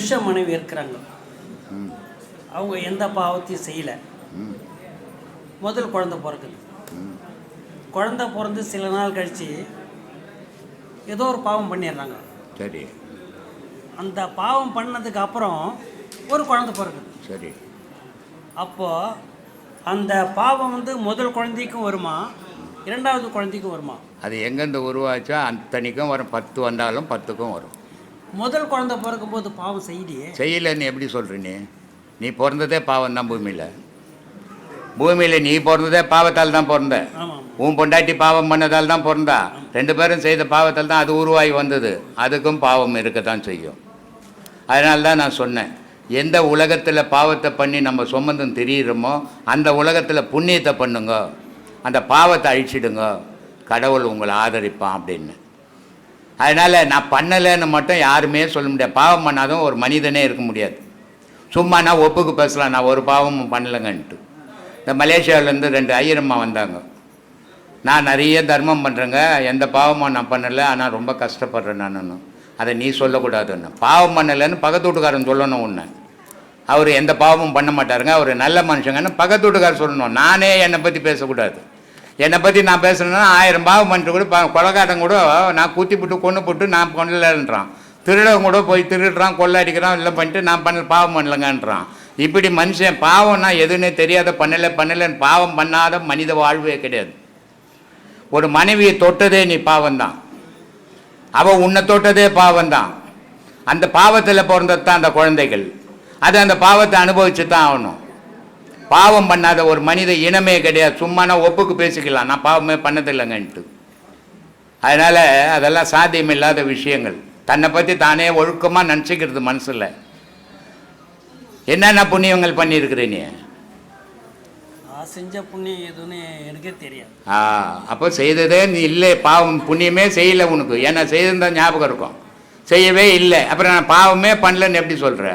புருஷ மனைவி இருக்கிறாங்க. அவங்க எந்த பாவத்தையும் செய்யலை. முதல் குழந்தை பிறக்குது. குழந்தை பிறந்து சில நாள் கழித்து ஏதோ ஒரு பாவம் பண்ணிடுறாங்க. சரி. அந்த பாவம் பண்ணதுக்கு அப்புறம் ஒரு குழந்தை பிறக்குது. சரி. அப்போது அந்த பாவம் வந்து முதல் குழந்தைக்கும் வருமா? இரண்டாவது குழந்தைக்கும் வருமா? அது எங்கேருந்து உருவாச்சோ அத்தனைக்கும் வரும். பத்து வந்தாலும் பத்துக்கும் வரும். முதல் குழந்தை பிறக்கும்போது பாவம் செய்யலையே. செய்யலைன்னு எப்படி சொல்ற நீ? நீ பிறந்ததே பாவம் தான் பூமியில். பூமியில் நீ பிறந்ததே பாவத்தால் தான் பிறந்த. உன் பொண்டாட்டி பாவம் பண்ணதால் தான் பிறந்தா. ரெண்டு பேரும் செய்த பாவத்தால் தான் அது உருவாகி வந்தது. அதுக்கும் பாவம் இருக்கத்தான் செய்யும். அதனால தான் நான் சொன்னேன் எந்த உலகத்தில் பாவத்தை பண்ணி நம்ம சுமந்தும் தெரியுறோமோ அந்த உலகத்தில் புண்ணியத்தை பண்ணுங்க. அந்த பாவத்தை அழிச்சிடுங்க. கடவுள் உங்களை ஆதரிப்பான் அப்படின்னு. அதனால் நான் பண்ணலைன்னு மட்டும் யாருமே சொல்ல முடியாது. பாவம் பண்ணாதான் ஒரு மனிதனே இருக்க முடியாது. சும்மா நான் ஒப்புக்கு பேசலாம் நான் ஒரு பாவமும் பண்ணலைங்கன்ட்டு. இந்த மலேசியாவிலேருந்து ரெண்டு ஐயரம்மா வந்தாங்க. நான் நிறைய தர்மம் பண்ணுறேங்க எந்த பாவமும் நான் பண்ணலை. ஆனால் ரொம்ப கஷ்டப்படுறேன் நான் அதை நீ சொல்லக்கூடாதுன்னு. பாவம் பண்ணலைன்னு பக்கத்து வீட்டுக்காரன் சொல்லணும் ஒன்று அவர் எந்த பாவமும் பண்ண மாட்டாருங்க. அவர் நல்ல மனுஷங்கன்னு பக்கத்து வீட்டுக்காரர் சொல்லணும். நானே என்னை பற்றி பேசக்கூடாது. என்னை பற்றி நான் பேசணுன்னா ஆயிரம் பாவம் பண்ணிட்டு கூட கொலகாட்டம் கூட நான் குத்தி போட்டு கொண்டு போட்டு நான் பண்ணலன்றான் திருடவன் கூட போய் திருடுறான் கொள்ளடிக்கிறான் இல்லை பண்ணிட்டு நான் பண்ணல பாவம் பண்ணலங்கன்றான் இப்படி மனுஷன் பாவம்னா எதுன்னு தெரியாத பண்ணலை பண்ணலைன்னு பாவம் பண்ணாத மனித வாழ்வே கிடையாது. ஒரு மனைவியை தொட்டதே நீ பாவம்தான். அவள் உன்னை தொட்டதே பாவம்தான். அந்த பாவத்தில் பிறந்தது தான் அந்த குழந்தைகள். அது அந்த பாவத்தை அனுபவிச்சு தான் ஆகணும். பாவம் பண்ணாத ஒரு மனித இனமே கிடையாது. சும்மா நான் ஒப்புக்கு பேசிக்கலாம். நான் பாவமே பண்ணதில்லைங்கன்ட்டு. அதனால் அதெல்லாம் சாத்தியமில்லாத விஷயங்கள். தன்னை பற்றி தானே ஒழுக்கமாக நினச்சிக்கிறது மனசில். என்னென்ன புண்ணியங்கள் பண்ணியிருக்கிற நீ செஞ்ச புண்ணியம் எதுன்னு எனக்கே தெரியாது. ஆ அப்போ செய்ததே நீ இல்லை. பாவம் புண்ணியமே செய்யலை உனக்கு. ஏன்னா செய்திருந்தா ஞாபகம் இருக்கும். செய்யவே இல்லை. அப்புறம் நான் பாவமே பண்ணலன்னு எப்படி சொல்கிற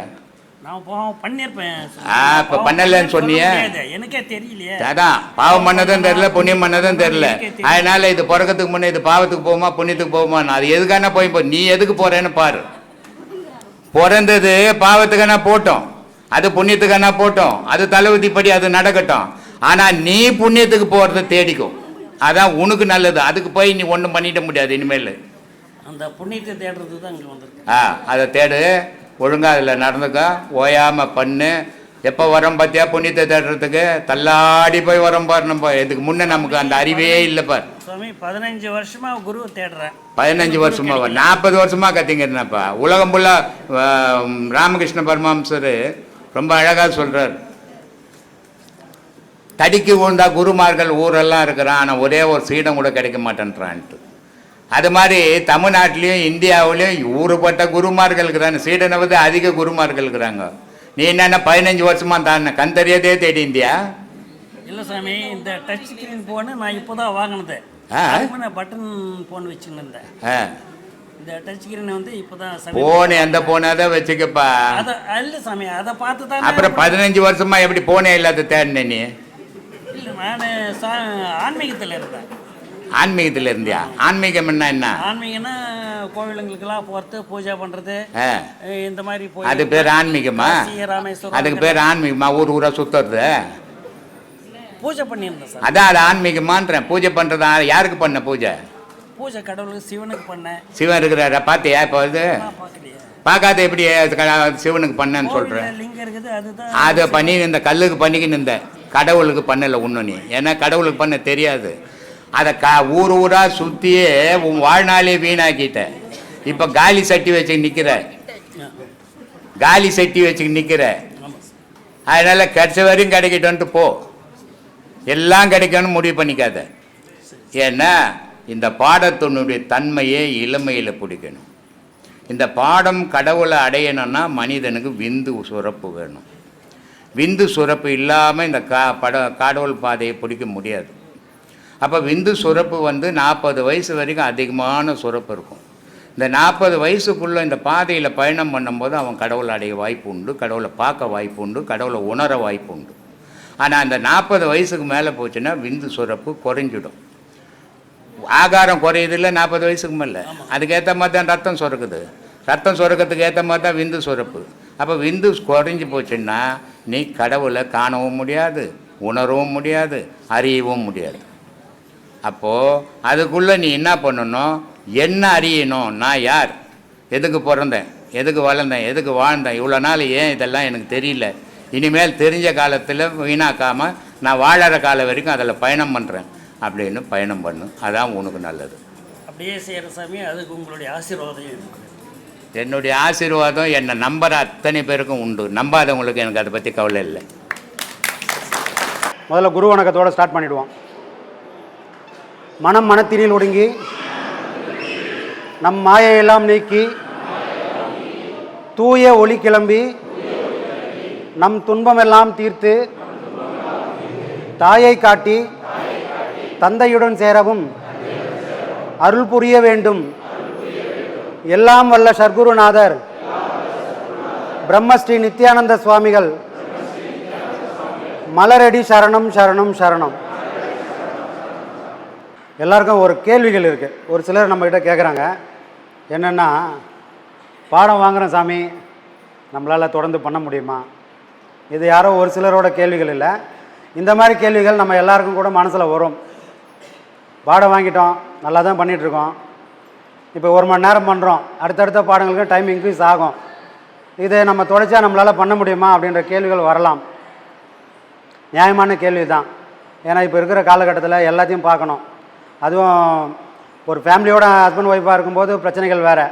பண்ணியிருப்பேன். ஆ, இப்ப பண்ணலைன்னு சொன்னியே? எனக்கே தெரியலையே. அதான் பாவம் பண்ணதும் தெரில புண்ணியம் பண்ணதும் தெரில அதனால இது பிறக்கிறதுக்கு முன்னே இது பாவத்துக்கு போகுமா புண்ணியத்துக்கு போகுமா அது எதுக்கான போய் போ நீ எதுக்கு போறேன்னு பாரு. பிறந்தது பாவத்துக்கான போட்டோம். அது புண்ணியத்துக்கான போட்டோம். அது தலைவிதிப்படி அது நடக்கட்டும். ஆனா நீ புண்ணியத்துக்கு போறத தேடிக்கும் அதான் உனக்கு நல்லது. அதுக்கு போய் நீ ஒன்றும் பண்ணிட முடியாது இனிமேல். அந்த புண்ணியத்தை தேடுறது தான் இங்கே வந்திருக்கு. ஆ அதை தேடு. ஒழுங்கா அதில் நடந்துக்க. ஓயாமல் பண்ணு. எப்போ வரோம் பார்த்தியா புண்ணியத்தை தேடுறதுக்கு. தள்ளாடி போய் வரோம் பாரு நம்ம. இதுக்கு முன்னே நமக்கு அந்த அறிவே இல்லை பார். சுவாமி பதினஞ்சு வருஷமா குருவை தேடுறேன். பதினஞ்சு வருஷமா நாற்பது வருஷமா கத்திங்கிறேன்ப்பா உலகம் ஃபுல்லாக ராமகிருஷ்ண பரமஹம்சர் ரொம்ப அழகாக சொல்கிறார் தடிக்கு விழுந்தா குருமார்கள் ஊரெல்லாம் இருக்கிறான். ஆனால் ஒரே ஒரு சீடம் கூட கிடைக்க மாட்டேன்றான்ட்டு. அது மாதிரி தமிழ்நாட்டிலையும் இந்தியாவிலையும் ஊறுபட்ட குருமார்கள் இருக்கிறாங்க சீடனை வந்து அதிக குருமார்கள் இருக்கிறாங்க நீ என்னென்ன பதினஞ்சு வருஷமா தான் கண் தெரியாதே தேடி இந்தியா இல்லை சாமி இந்த டச் ஸ்க்ரீன் ஃபோனு நான் இப்போ தான் வாங்கினது பட்டன் ஃபோன் ஆ. இந்த டச் ஸ்க்ரீனை வந்து இப்போ தான் போன் எந்த போனாதான் வச்சுக்கப்பா? அதை இல்லை சாமி அதை பார்த்து தான் அப்புறம் பதினஞ்சு வருஷமா எப்படி போனே இல்லாத தேடின நீ? இல்லை நான் ஆன்மீகத்தில் இருந்தேன். ஆன்மீகத்தில் இருந்தியா ஆன்மீகம் என்ன என்ன? ஆன்மீகம்னா கோவிலுங்களுக்கெல்லாம் போகிறது பூஜை பண்ணுறது இந்த மாதிரி போய் அது பேர் ஆன்மீகமா? அதுக்கு பேர் ஆன்மீகமா? ஊர் ஊரா சுத்துறது? பூஜை பண்ணியிருந்தேன் சார். அதான் அது ஆன்மீகமான்றேன். பூஜை பண்றது? ஆ- யாருக்கு பண்ண பூஜை? பூஜை கடவுளுக்கு சிவனுக்கு பண்ணேன். சிவன் இருக்கிறாரா? பார்த்தியா இப்போ பார்க்கலையே. பார்க்காத எப்படி சிவனுக்கு பண்ணேன்னு சொல்கிறேன் அதை பண்ணி இந்த கல்லுக்கு பண்ணிக்கின்னு இருந்த கடவுளுக்கு பண்ணல ஒன்றும் நீ. ஏன்னா கடவுளுக்கு பண்ண தெரியாது. அதை க ஊர் ஊராக சுற்றியே உன் வாழ்நாளே வீணாக்கிட்ட. இப்போ காலி சட்டி வச்சு நிற்கிற காலி சட்டி வச்சு நிற்கிற அதனால் கிடைச்ச வரையும் கிடைக்கட்டும்ட்டு போ. எல்லாம் கிடைக்கணும்னு முடிவு பண்ணிக்காத. ஏன்னா இந்த பாடத்தினுடைய தன்மையே இளமையில் பிடிக்கணும். இந்த பாடம் கடவுளை அடையணும்னா மனிதனுக்கு விந்து சுரப்பு வேணும். விந்து சுரப்பு இல்லாமல் இந்த கா பட கடவுள் பாதையை பிடிக்க முடியாது. அப்போ விந்து சுரப்பு வந்து நாற்பது வயசு வரைக்கும் அதிகமான சுரப்பு இருக்கும். இந்த நாற்பது வயசுக்குள்ளே இந்த பாதையில் பயணம் பண்ணும்போது அவன் கடவுளை அடைய வாய்ப்பு உண்டு கடவுளை பார்க்க வாய்ப்பு உண்டு கடவுளை உணர வாய்ப்பு உண்டு. ஆனால் அந்த நாற்பது வயசுக்கு மேலே போச்சுன்னா விந்து சுரப்பு குறைஞ்சிடும். ஆகாரம் குறையுதில்ல நாற்பது வயசுக்கு மேலே? அதுக்கேற்ற மாதிரி தான் ரத்தம் சுரக்குது. ரத்தம் சுரக்கிறதுக்கு ஏற்ற மாதிரி தான் விந்து சுரப்பு. அப்போ விந்து குறைஞ்சி போச்சுன்னா நீ கடவுளை காணவும் முடியாது உணரவும் முடியாது அறியவும் முடியாது. அப்போது அதுக்குள்ளே நீ என்ன பண்ணணும்? என்ன அறியணும்? நான் யார்? எதுக்கு பிறந்தேன்? எதுக்கு வளர்ந்தேன்? எதுக்கு வாழ்ந்தேன்? இவ்வளோ நாள் ஏன் இதெல்லாம் எனக்கு தெரியல. இனிமேல் தெரிஞ்ச காலத்தில் வீணாக்காமல் நான் வாழற காலம் வரைக்கும் அதில் பயணம் பண்ணுறேன் அப்படின்னு பயணம் பண்ணு. அதான் உனக்கு நல்லது. அப்படியே செய்கிற சாமி அதுக்கு உங்களுடைய ஆசீர்வாதம் இருக்குது என்னுடைய ஆசீர்வாதம் என்னை நம்புற அத்தனை பேருக்கும் உண்டு. நம்பாதவங்களுக்கு எனக்கு அதை பற்றி கவலை இல்லை. முதல்ல குரு வணக்கத்தோட ஸ்டார்ட் பண்ணிடுவோம். மனம் மனத்தினில் ஒடுங்கி நம் மாயையெல்லாம் நீக்கி தூய ஒளி கிளம்பி நம் துன்பமெல்லாம் தீர்த்து தாயை காட்டி தந்தையுடன் சேரவும் அருள் புரிய வேண்டும். எல்லாம் வல்ல சர்க்குருநாதர். பிரம்மஸ்ரீ நித்யானந்த சுவாமிகள். மலரடி சரணம் சரணம் சரணம். எல்லாருக்கும் ஒரு கேள்விகள் இருக்குது ஒரு சிலர் நம்மக்கிட்ட கேட்குறாங்க என்னென்னா பாடம் வாங்குகிறோம் சாமி நம்மளால் தொடர்ந்து பண்ண முடியுமா? இது யாரோ ஒரு சிலரோட கேள்விகள் இல்லை. இந்த மாதிரி கேள்விகள் நம்ம எல்லாருக்கும் கூட மனசில் வரும். பாடம் வாங்கிட்டோம் நல்லா தான் பண்ணிகிட்ருக்கோம் இப்போ ஒரு மணி நேரம் பண்ணுறோம் அடுத்தடுத்த பாடங்களுக்கு டைம் இன்க்ரீஸ் ஆகும். இதை நம்ம தொலைச்சா நம்மளால் பண்ண முடியுமா? அப்படின்ற கேள்விகள் வரலாம். நியாயமான கேள்வி தான் ஏன்னா இப்போ இருக்கிற காலகட்டத்தில் எல்லாத்தையும் பார்க்கணும். அதுவும் ஒரு ஃபேமிலியோட ஹஸ்பண்ட் ஒய்ஃபாக இருக்கும்போது பிரச்சனைகள் வேறு.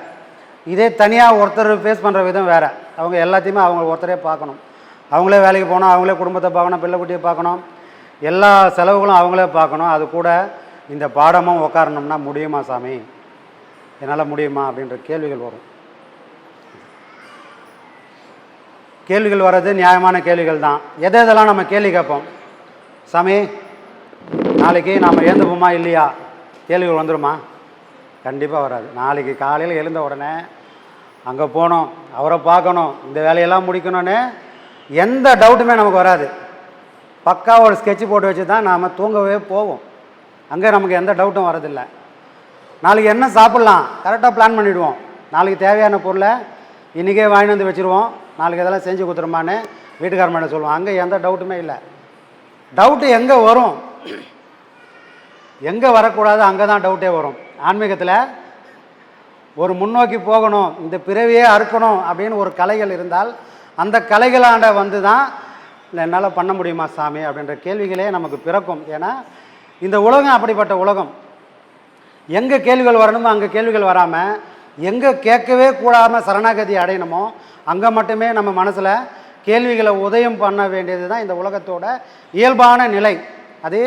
இதே தனியாக ஒருத்தர் ஃபேஸ் பண்ணுற விதம் வேறு. அவங்க எல்லாத்தையுமே அவங்க ஒருத்தரே பார்க்கணும். அவங்களே வேலைக்கு போகணும் அவங்களே குடும்பத்தை பார்க்கணும் பிள்ளை குட்டியை பார்க்கணும். எல்லா செலவுகளும் அவங்களே பார்க்கணும். அது கூட இந்த பாடமும் உட்காரணும்னா முடியுமா சாமி? என்னால் முடியுமா அப்படின்ற கேள்விகள் வரும். கேள்விகள் வர்றது நியாயமான கேள்விகள் தான். எதை எதெல்லாம் நம்ம கேள்வி கேட்போம்? சாமி நாளைக்கு நாம் எழுந்துப்போமா இல்லையா? கேள்விகள் வந்துருமா? கண்டிப்பாக வராது. நாளைக்கு காலையில் எழுந்த உடனே அங்கே போகணும் அவரை பார்க்கணும் இந்த வேலையெல்லாம் முடிக்கணும்னு எந்த டவுட்டுமே நமக்கு வராது. பக்கா ஒரு ஸ்கெட்ச் போட்டு வச்சு தான் நாம் தூங்கவே போவோம். அங்கே நமக்கு எந்த டவுட்டும் வரதில்லை. நாளைக்கு என்ன சாப்பிட்லாம்? கரெக்டாக பிளான் பண்ணிவிடுவோம் நாளைக்கு தேவையான பொருளை இன்றைக்கே வாங்கிட்டு வந்து வச்சுருவோம். நாளைக்கு இதெல்லாம் செஞ்சு கொடுத்துருமான்னு வீட்டுக்காரமான சொல்லுவோம் அங்கே எந்த டவுட்டுமே இல்லை. டவுட்டு எங்கே வரும்? எங்கே வரக்கூடாது அங்கே தான் டவுட்டே வரும். ஆன்மீகத்தில் ஒரு முன்னோக்கி போகணும் இந்த பிறவியே அறுக்கணும் அப்படின்னு ஒரு கலைகள் இருந்தால் அந்த கலைகளாண்ட வந்து தான் என்னால் பண்ண முடியுமா சாமி? அப்படின்ற கேள்விகளே நமக்கு பிறக்கும். ஏன்னா இந்த உலகம் அப்படிப்பட்ட உலகம். எங்கே கேள்விகள் வரணுமோ அங்கே கேள்விகள் வராமல் எங்கே கேட்கவே கூடாமல் சரணாகதி அடையணுமோ அங்கே மட்டுமே நம்ம மனசில் கேள்விகளை உதயம் பண்ண வேண்டியது தான் இந்த உலகத்தோட இயல்பான நிலை. அது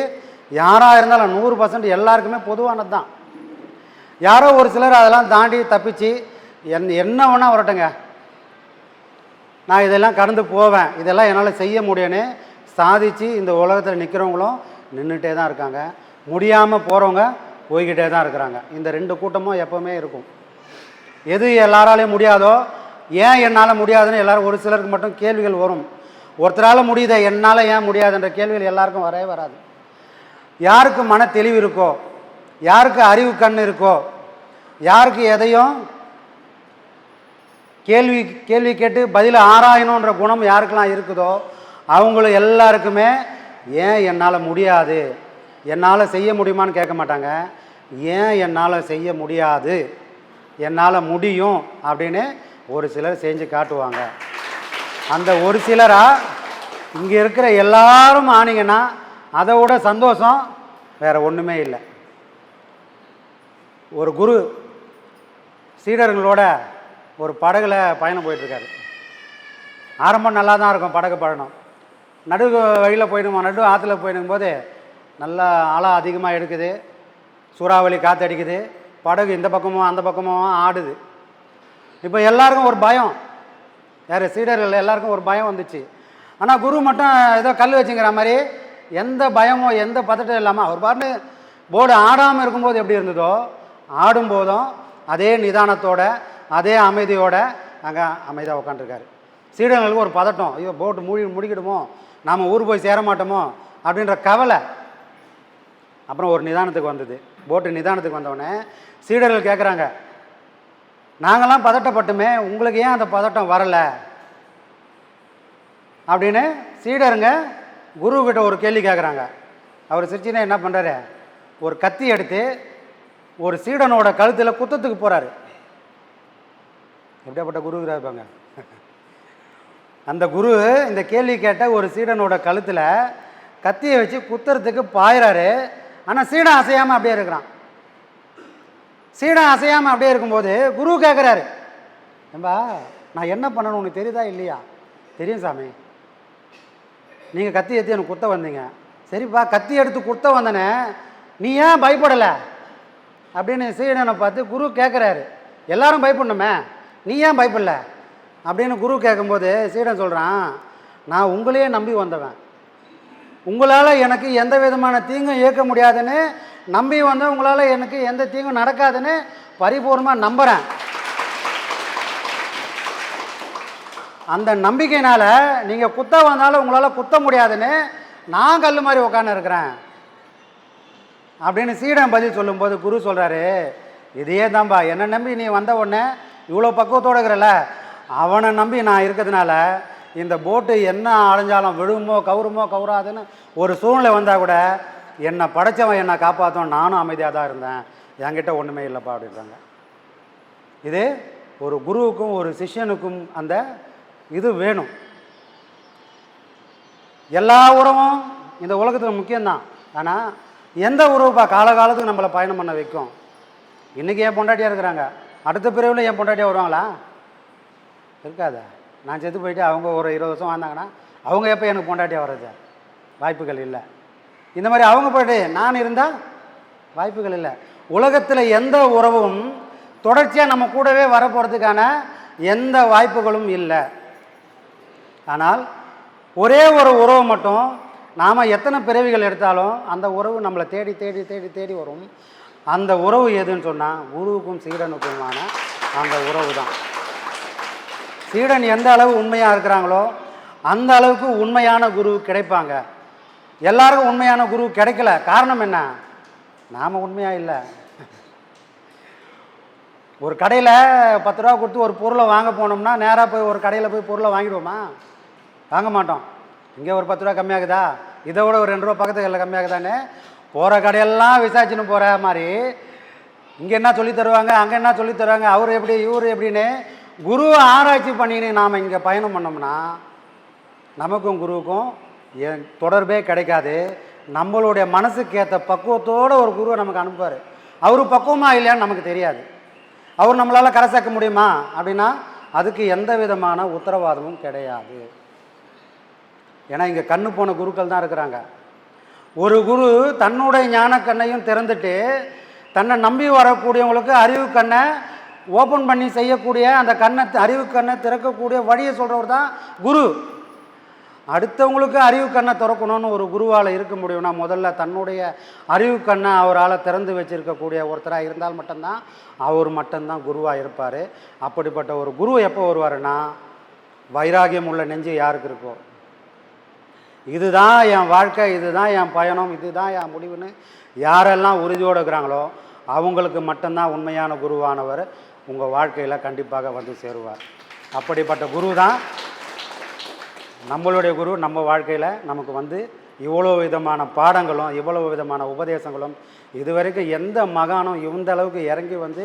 யாராக இருந்தாலும் நூறு பர்சன்ட் எல்லாருக்குமே பொதுவானது தான் யாரோ ஒரு சிலர் அதெல்லாம் தாண்டி தப்பிச்சு என் என்ன வேணால் வரட்டுங்க. நான் இதெல்லாம் கடந்து போவேன். இதெல்லாம் என்னால் செய்ய முடியும்னு சாதிச்சு இந்த உலகத்தில் நிற்கிறவங்களும் நின்றுட்டே தான் இருக்காங்க. முடியாமல் போகிறவங்க போய்கிட்டே தான் இருக்கிறாங்க. இந்த ரெண்டு கூட்டமும் எப்போவுமே இருக்கும். எது எல்லாராலையும் முடியாதோ ஏன் என்னால் முடியாதுன்னு எல்லோரும் ஒரு சிலருக்கு மட்டும் கேள்விகள் வரும். ஒருத்தரால் முடியுதே என்னால் ஏன் முடியாதுன்ற கேள்விகள் எல்லாருக்கும் வரவே வராது. யாருக்கு மன தெளிவு இருக்கோ யாருக்கு அறிவு கண் இருக்கோ யாருக்கு எதையும் கேள்வி கேள்வி கேட்டு பதில் ஆராயணுன்ற குணம் யாருக்கெல்லாம் இருக்குதோ அவங்கள எல்லாருக்குமே ஏன் என்னால் முடியாது? என்னால் செய்ய முடியுமான்னு கேட்க மாட்டாங்க. ஏன் என்னால் செய்ய முடியாது? என்னால் முடியும் அப்படின்னு ஒரு சிலர் செஞ்சு காட்டுவாங்க. அந்த ஒரு சிலராக இங்கே இருக்கிற எல்லாரும் ஆனீங்கன்னா அதை விட சந்தோஷம் வேறு ஒன்றுமே இல்லை. ஒரு குரு சீடர்களோட ஒரு படகுல பயணம் போயிட்டுருக்காரு. ஆரம்பம் நல்லா தான் இருக்கும் படகு பயணம். நடு வழியில் போயிடுமா நடு ஆற்றுல போயிடும்போது நல்லா அலை அதிகமாக எடுக்குது. சூறாவளி காற்று அடிக்குது. படகு இந்த பக்கமும் அந்த பக்கமும் ஆடுது. இப்போ எல்லாருக்கும் ஒரு பயம். வேறு சீடர்கள் எல்லாருக்கும் ஒரு பயம் வந்துச்சு. ஆனால் குரு மட்டும் ஏதோ கல் வச்சுங்கிற மாதிரி எந்த பயமோ எந்த பதட்டம் இல்லாமல் அவர் பாட்டு போர்டு ஆடாமல் இருக்கும்போது எப்படி இருந்ததோ ஆடும்போதும் அதே நிதானத்தோட அதே அமைதியோட அங்கே அமைதியாக உட்காந்துருக்காரு சீடர்களுக்கு ஒரு பதட்டம். ஐயோ போட்டு மூடி முடிக்கிடுமோ? நாம் ஊர் போய் சேர மாட்டோமோ? அப்படின்ற கவலை அப்புறம் ஒரு நிதானத்துக்கு வந்தது. போட்டு நிதானத்துக்கு வந்தவுடனே சீடர்கள் கேட்குறாங்க நாங்களாம் பதட்டப்பட்டுமே உங்களுக்கு ஏன் அந்த பதட்டம் வரலை? அப்படின்னு சீடருங்க குரு கிட்ட ஒரு கேள்வி கேட்குறாங்க அவர் சிரிச்சினா என்ன பண்ணுறாரு ஒரு கத்தி எடுத்து ஒரு சீடனோட கழுத்தில் குத்தத்துக்கு போகிறாரு எப்படியாப்பட்ட குரு இருப்பாங்க அந்த குரு இந்த கேள்வி கேட்ட ஒரு சீடனோட கழுத்தில் கத்தியை வச்சு குத்துறதுக்கு பாயிறாரு. ஆனால் சீடன் அசையாமல் அப்படியே இருக்கிறான். சீடன் அசையாமல் அப்படியே இருக்கும்போது குரு கேட்குறாரு ஏம்பா நான் என்ன பண்ணணும் உனக்கு தெரியுதா இல்லையா? தெரியும் சாமி. நீங்கள் கத்தி எடுத்து எனக்கு குத்த வந்தீங்க. சரிப்பா கத்தி எடுத்து குத்த வந்தனே நீ ஏன் பயப்படலை? அப்படின்னு சீடனை பார்த்து குரு கேட்குறாரு எல்லாரும் பயப்படணுமே நீ ஏன் பயப்படல? அப்படின்னு குரு கேட்கும்போது சீடன் சொல்கிறான் நான் உங்களையே நம்பி வந்தவன். உங்களால் எனக்கு எந்த விதமான தீங்கும் இயக்க முடியாதுன்னு நம்பி வந்தேன் உங்களால் எனக்கு எந்த தீங்கும் நடக்காதுன்னு பரிபூர்ணமாக நம்புகிறேன் அந்த நம்பிக்கையினால் நீங்கள் குத்த வந்தாலும் உங்களால் குத்த முடியாதுன்னு நான் கல் மாதிரி உட்காந்துருக்கிறேன் அப்படின்னு சீடன் பதில் சொல்லும்போது குரு சொல்கிறாரு இதையே தான்பா என்னை நம்பி நீ வந்த உடனே இவ்வளோ பக்குவத்தோடு இருக்கிறல அவனை நம்பி நான் இருக்கிறதுனால இந்த போட்டு என்ன அலைஞ்சாலும் விழுமோ கவுருமோ கவுராதுன்னு ஒரு சூழ்நிலை வந்தால் கூட என்னை படைச்சவன் என்னை காப்பாற்றும் நானும் அமைதியாக தான் இருந்தேன். என்கிட்ட ஒன்றுமே இல்லைப்பா அப்படின்றாங்க. இது ஒரு குருவுக்கும் ஒரு சிஷ்யனுக்கும் அந்த இது வேணும். எல்லா உறவும் இந்த உலகத்தில் முக்கியம்தான். ஆனால் எந்த உறவுப்பா காலகாலத்துக்கு நம்மளை பயணம் பண்ண வைக்கும்? இன்றைக்கி என் பொண்டாட்டியாக இருக்கிறாங்க. அடுத்த பிரிவில் என் பொண்டாட்டியாக வருவாங்களா? இருக்காதா? நான் செத்து போயிட்டு அவங்க ஒரு இருபது வருஷம் வாழ்ந்தாங்கன்னா அவங்க எப்போ எனக்கு பொண்டாட்டியாக வர்றது? வாய்ப்புகள் இல்லை. இந்த மாதிரி அவங்க போய்ட்டு நான் இருந்தால் வாய்ப்புகள் இல்லை. உலகத்தில் எந்த உறவும் தொடர்ச்சியாக நம்ம கூடவே வரப்போகிறதுக்கான எந்த வாய்ப்புகளும் இல்லை. ஆனால் ஒரே ஒரு உறவு மட்டும் நாம் எத்தனை பிறவிகள் எடுத்தாலும் அந்த உறவு நம்மளை தேடி தேடி தேடி தேடி வரும். அந்த உறவு எதுன்னு சொன்னால் குருவுக்கும் சீடனுக்குமான அந்த உறவு தான். சீடன் எந்த அளவு உண்மையாக இருக்கிறாங்களோ அந்த அளவுக்கு உண்மையான குரு கிடைப்பாங்க. எல்லாருக்கும் உண்மையான குரு கிடைக்கல. காரணம் என்ன? நாம் உண்மையாக இல்லை. ஒரு கடையில் பத்து ரூபா கொடுத்து ஒரு பொருளை வாங்க போனோம்னா நேராக போய் ஒரு கடையில் போய் பொருளை வாங்கிடுவோமா? வாங்க மாட்டோம். இங்கே ஒரு பத்து ரூபா கம்மியாகுதா? இதை விட ஒரு ரெண்டு ரூபா பக்கத்து கடையில் கம்மியாகுதானே போகிற கடையெல்லாம் விசாரிச்சுன்னு போகிற மாதிரி. இங்கே என்ன சொல்லி தருவாங்க? அங்கே என்ன சொல்லி தருவாங்க? அவர் எப்படி இவர் எப்படின்னு குரு ஆராய்ச்சி பண்ணின்னு நாம் இங்கே பயணம் பண்ணோம்னா நமக்கும் குருவுக்கும் என் தொடர்பே கிடைக்காது. நம்மளுடைய மனசுக்கு ஏற்ற பக்குவத்தோட ஒரு குருவை நமக்கு அனுப்புவார். அவர் பக்குவமா இல்லையான்னு நமக்கு தெரியாது. அவர் நம்மளால் கரை சேர்க்க முடியுமா? அப்படின்னா அதுக்கு எந்த விதமான உத்தரவாதமும் கிடையாது. ஏன்னா இங்கே கண்ணு போன குருக்கள் தான் இருக்கிறாங்க. ஒரு குரு தன்னுடைய ஞான கண்ணையும் திறந்துட்டு தன்னை நம்பி வரக்கூடியவங்களுக்கு அறிவு கண்ணை ஓப்பன் பண்ணி செய்யக்கூடிய அந்த கண்ணை அறிவு கண்ணை திறக்கக்கூடிய வழியை சொல்கிறவர் தான் குரு. அடுத்தவங்களுக்கு அறிவு கண்ணை திறக்கணும்னு ஒரு குருவால் இருக்க முடியும்னா முதல்ல தன்னுடைய அறிவு கண்ணை அவரால் திறந்து வச்சிருக்கக்கூடிய ஒருத்தராக இருந்தால் மட்டும்தான் அவர் மட்டும்தான் குருவாக இருப்பார். அப்படிப்பட்ட ஒரு குரு எப்போ வருவாருன்னா வைராகியம் உள்ள நெஞ்சு யாருக்கு இருக்கோ இதுதான் என் வாழ்க்கை இதுதான் என் பயணம் இதுதான் என் முடிவுன்னு யாரெல்லாம் உறுதியோடு இருக்கிறாங்களோ அவங்களுக்கு மட்டும்தான் உண்மையான குருவானவர் உங்கள் வாழ்க்கையில் கண்டிப்பாக வந்து சேருவார். அப்படிப்பட்ட குரு தான் நம்மளுடைய குரு நம்ம வாழ்க்கையில் நமக்கு வந்து இவ்வளோ விதமான பாடங்களும் இவ்வளோ விதமான உபதேசங்களும் இதுவரைக்கும் எந்த மகானும் இந்த அளவுக்கு இறங்கி வந்து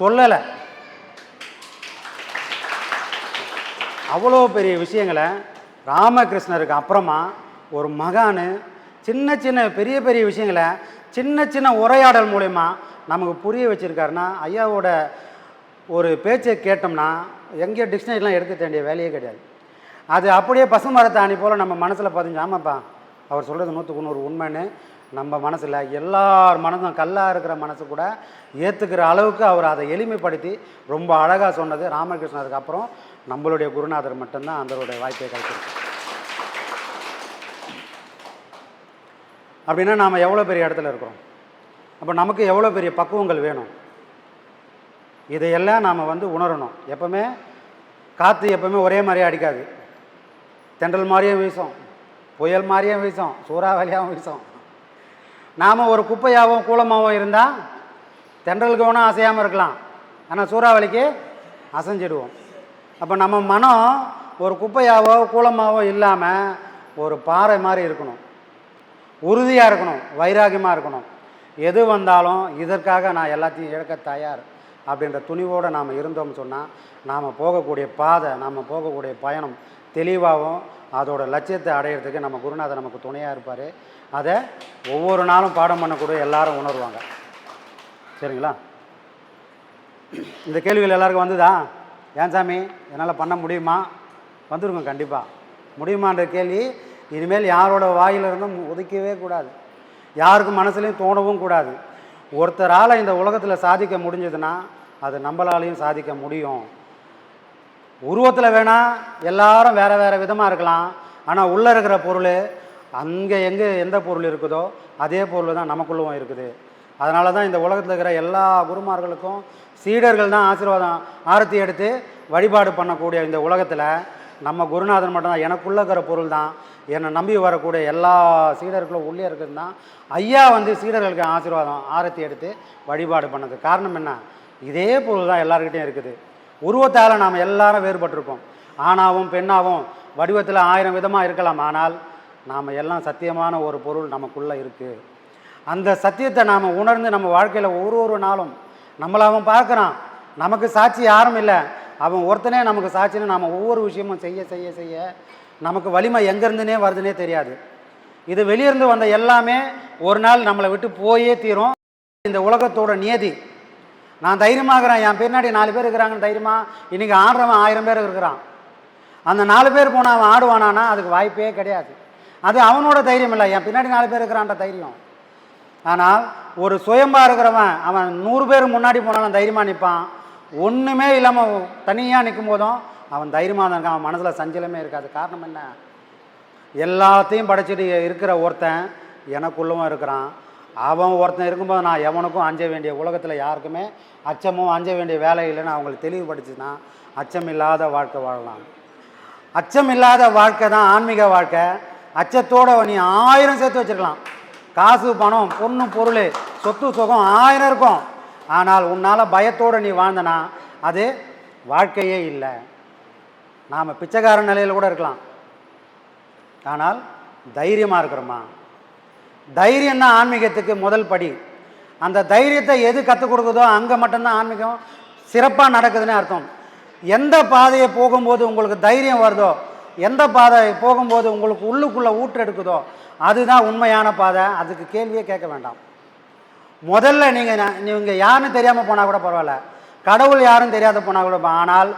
சொல்லலை. அவ்வளோ பெரிய விஷயங்களை ராமகிருஷ்ணருக்கு அப்புறமா ஒரு மகானு சின்ன சின்ன பெரிய பெரிய விஷயங்களை சின்ன சின்ன உரையாடல் மூலயமா நமக்கு புரிய வச்சுருக்காருன்னா ஐயாவோட ஒரு பேச்சை கேட்டோம்னா எங்கேயோ டிக்ஷனரிலாம் எடுக்க வேண்டிய வேலையே கிடையாது. அது அப்படியே பசுமரத்தாணி போல் நம்ம மனசில் பதிஞ்சு ஆமாப்பா அவர் சொல்கிறது நூற்றுக்கு நூறு உண்மைன்னு நம்ம மனசில் எல்லார் மனதும் கல்லாக இருக்கிற மனசு கூட ஏற்றுக்கிற அளவுக்கு அவர் அதை எளிமைப்படுத்தி ரொம்ப அழகாக சொன்னது ராமகிருஷ்ணருக்கு அப்புறம். நம்மளுடைய குருநாதர் மட்டும்தான் அதனுடைய வாய்ப்பை கிடைச்சிருக்கு அப்படின்னா நாம் எவ்வளோ பெரிய இடத்துல இருக்கிறோம்? அப்போ நமக்கு எவ்வளோ பெரிய பக்குவங்கள் வேணும்? இதையெல்லாம் நாம் வந்து உணரணும். எப்போவுமே காற்று எப்போவுமே ஒரே மாதிரியே அடிக்காது. தென்றல் மாதிரியும் வீசும் புயல் மாதிரியும் வீசும் சூறாவளியாகவும் வீசும். நாம் ஒரு குப்பையாகவும் கூலமாகவும் இருந்தால் தென்றலுக்கு வேணும் அசையாமல் இருக்கலாம். ஆனால் சூறாவளிக்கு அசைஞ்சிடுவோம். அப்போ நம்ம மனம் ஒரு குப்பையாவோ கூலமாவோ இல்லாமல் ஒரு பாறை மாதிரி இருக்கணும். உறுதியாக இருக்கணும் வைராகியமாக இருக்கணும். எது வந்தாலும் இதற்காக நான் எல்லாத்தையும் இழக்க தயார் அப்படின்ற துணிவோடு நாம் இருந்தோம்னு சொன்னால் நாம் போகக்கூடிய பாதை நாம் போகக்கூடிய பயணம் தெளிவாகவும் அதோட லட்சியத்தை அடையிறதுக்கு நம்ம குருநாதர் நமக்கு துணையாக இருப்பார். அதை ஒவ்வொரு நாளும் பாடம் பண்ணக்கூடிய எல்லாரும் உணர்வாங்க. சரிங்களா? இந்த கேள்விகள் எல்லாருக்கும் வந்துதா? ஏன் சாமி? என்னால் பண்ண முடியுமா? வந்துருங்க கண்டிப்பாக முடியுமான்ற கேள்வி இனிமேல் யாரோட வாயிலிருந்தும் ஒதுக்கவே கூடாது. யாருக்கும் மனசுலையும் தோணவும் கூடாது. ஒருத்தரால் இந்த உலகத்தில் சாதிக்க முடிஞ்சதுன்னா அது நம்மளாலையும் சாதிக்க முடியும். உருவத்தில் வேணால் எல்லாரும் வேறு வேறு விதமாக இருக்கலாம். ஆனால் உள்ளே இருக்கிற பொருள் அங்கே எங்கே எந்த பொருள் இருக்குதோ அதே பொருள் தான் நமக்குள்ளவும் இருக்குது. அதனால தான் இந்த உலகத்தில் இருக்கிற எல்லா குருமார்களுக்கும் சீடர்கள் தான் ஆசீர்வாதம் ஆரத்தி எடுத்து வழிபாடு பண்ணக்கூடிய இந்த உலகத்தில் நம்ம குருநாதன் மட்டும்தான். எனக்குள்ளே இருக்கிற பொருள் தான். என்னை நம்பி வரக்கூடிய எல்லா சீடர்களும் உள்ளே இருக்கிறது தான். ஐயா வந்து சீடர்களுக்கு ஆசீர்வாதம் ஆரத்தி எடுத்து வழிபாடு பண்ணது. காரணம் என்ன? இதே பொருள் தான் எல்லாருக்கிட்டையும் இருக்குது. உருவத்தால் நாம் எல்லாரும் வேறுபட்டிருக்கோம் ஆணாவும் பெண்ணாவும் வடிவத்தில் ஆயிரம் விதமாக இருக்கலாம். ஆனால் நாம் எல்லாம் சத்தியமான ஒரு பொருள் நமக்குள்ளே இருக்குது அந்த சத்தியத்தை நாம் உணர்ந்து நம்ம வாழ்க்கையில் ஒரு ஒரு நாளும் நம்மளை அவன் பார்க்குறான். நமக்கு சாட்சி யாரும் இல்லை. அவன் ஒருத்தனே நமக்கு சாட்சின்னு நாம் ஒவ்வொரு விஷயமும் செய்ய செய்ய செய்ய நமக்கு வலிமை எங்கேருந்துனே வருதுன்னே தெரியாது. இது வெளியிருந்து வந்த எல்லாமே ஒரு நாள் நம்மளை விட்டு போயே தீரும். இந்த உலகத்தோட நியதி. நான் தைரியமாகறேன். என் பின்னாடி நாலு பேர் இருக்கிறாங்கன்னு தைரியமாக இன்றைக்கி ஆடுறவன் ஆயிரம் பேர் இருக்கிறான். அந்த நாலு பேர் போனால் அவன் ஆடுவானானா அதுக்கு வாய்ப்பே கிடையாது. அது அவனோட தைரியம் இல்லை. என் பின்னாடி நாலு பேர் இருக்கிறான்ற தைரியம். ஆனால் ஒரு சுயம்பாக இருக்கிறவன் அவன் நூறு பேர் முன்னாடி போனாலும் தைரியமாக நிற்பான் ஒன்றுமே இல்லாமல் தனியாக நிற்கும் போதும் அவன் தைரியமாக தான் இருக்கான். அவன் மனசில் சஞ்சலமே இருக்காது. காரணம் என்ன? எல்லாத்தையும் படைச்சிட்டு இருக்கிற ஒருத்தன் எனக்குள்ளவும் இருக்கிறான். அவன் ஒருத்தன் இருக்கும்போது நான் எவனுக்கும் அஞ்ச வேண்டிய உலகத்தில் யாருக்குமே அச்சமும் அஞ்ச வேண்டிய வேலை இல்லைன்னு அவங்களுக்கு தெளிவுபடுத்துச்சுன்னா அச்சம் இல்லாத வாழ்க்கை வாழலாம். அச்சம் இல்லாத வாழ்க்கை தான் ஆன்மீக வாழ்க்கை. அச்சத்தோட நீ ஆயிரம் சேர்த்து வச்சிருக்கலாம். காசு பணம் பொண்ணு பொருள் சொத்து சுகம் ஆயிரம் இருக்கும். ஆனால் உன்னால் பயத்தோடு நீ வாழ்ந்தனா அது வாழ்க்கையே இல்லை. நாம் பிச்சைக்கார நிலையில் கூட இருக்கலாம். ஆனால் தைரியமாக இருக்கிறோமா? தைரியம் தான் ஆன்மீகத்துக்கு முதல் படி. அந்த தைரியத்தை எது கற்றுக் கொடுக்குதோ அங்கே மட்டும்தான் ஆன்மீகம் சிறப்பாக நடக்குதுன்னு அர்த்தம். எந்த பாதையை போகும்போது உங்களுக்கு தைரியம் வருதோ எந்த பாதை போகும்போது உங்களுக்கு உள்ளுக்குள்ளே ஊற்றெடுக்குதோ அதுதான் உண்மையான பாதை. அதுக்கு கேள்வியே கேட்க வேண்டாம். முதல்ல நீங்கள் நீங்கள் யாருன்னு தெரியாமல் போனால் கூட பரவாயில்ல. கடவுள் யாரும் தெரியாத போனால் கூட ஆனால்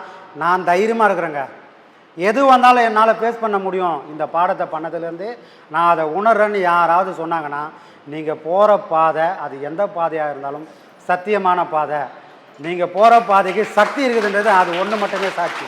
நான் தைரியமாக இருக்கிறேங்க. எது வந்தாலும் என்னால் ஃபேஸ் பண்ண முடியும். இந்த பாடத்தை பண்ணதுலேருந்து நான் அதை உணர்றேன்னு யாராவது சொன்னாங்கன்னா நீங்கள் போகிற பாதை அது எந்த பாதையாக இருந்தாலும் சத்தியமான பாதை. நீங்கள் போகிற பாதைக்கு சக்தி இருக்குதுன்றது அது ஒன்று மட்டுமே சாட்சி.